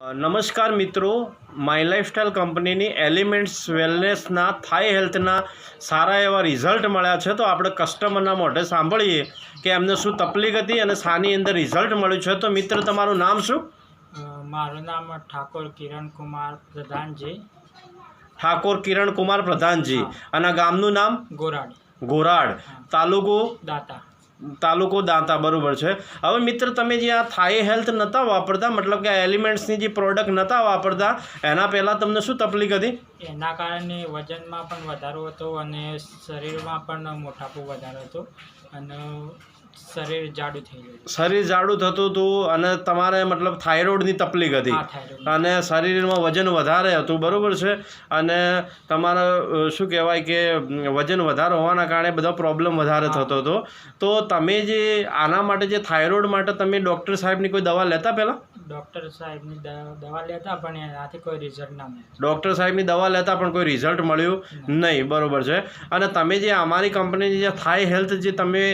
નમસ્કાર મિત્રો. My lifestyle કંપનીની એલિમેન્ટ્સ વેલનેસના થાઈ હેલ્થના સારા એવા રિઝલ્ટ મળ્યા છે. તો આપણે કસ્ટમરના મોઢે સાંભળીએ કે એમને શું તકલીફ હતી અને શાની અંદર રિઝલ્ટ મળ્યું છે. તો મિત્ર તમારું નામ શું? મારું નામ ઠાકોર કિરણ કુમાર પ્રધાનજી. ઠાકોર કિરણકુમાર પ્રધાનજી. અને ગામનું નામ? ગોરાડ. ગોરાડ. તાલુકો? દાતા. તાલુકો દાંતા, બરાબર છે. હવે મિત્ર, તમે જે આ થાઈ હેલ્થ નહોતા વાપરતા, મતલબ કે એલિમેન્ટ્સની જે પ્રોડક્ટ નહોતા વાપરતા, એના પહેલાં તમને શું તકલીફ હતી? એના કારણે વજનમાં પણ વધારો હતો અને શરીરમાં પણ મોટાપો વધારો હતો. અને શરીર જાડું થઈ ગયું. શરીર જાડું થતું હતું અને તમારે મતલબ થાઇરોઇડની તકલીફ હતી. અને શરીરમાં વજન વધારે હતું બરાબર છે? અને તમારે શું કહેવાય કે વજન વધારે હોવાના કારણે બધો પ્રોબ્લેમ વધારે થતો હતો. તો તમે જે આના માટે જે થાઇરોઇડ માટે તમે ડૉક્ટર સાહેબની કોઈ દવા લેતા પહેલાં? ડૉક્ટર સાહેબની દવા લેતા પણ એનાથી કોઈ રિઝલ્ટ ના મળ્યું. ડૉક્ટર સાહેબની દવા લેતા પણ કોઈ રિઝલ્ટ મળ્યું નહીં બરાબર છે? અને તમે જે અમારી કંપનીની જે થાઈ હેલ્થ જે તમે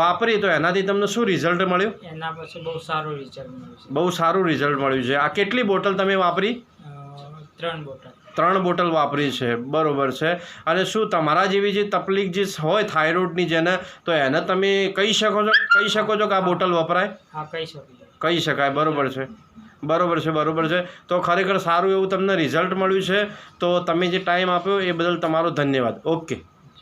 વાપરી તો એનાથી તમને શું રિઝલ્ટ મળ્યું? એના પછી બહુ સારું રિઝલ્ટ મળ્યું છે. બહુ સારું રિઝલ્ટ મળ્યું છે. આ કેટલી બોટલ તમે વાપરી? ત્રણ બોટલ. ત્રણ બોટલ વાપરી છે. બરોબર છે. અને શું તમારા જેવી જે તકલીફ જે હોય થાઇરોઇડની જેને તો એને તમે કહી શકો છો કહી શકો છો કે આ બોટલ વપરાય? હા કહી શકીએ કહી શકાય. બરોબર છે. બરોબર છે બરોબર છે. તો ખરેખર સારું એવું તમને રિઝલ્ટ મળ્યું છે. તો તમે જે ટાઈમ આપ્યો એ બદલ તમારો ધન્યવાદ. ઓકે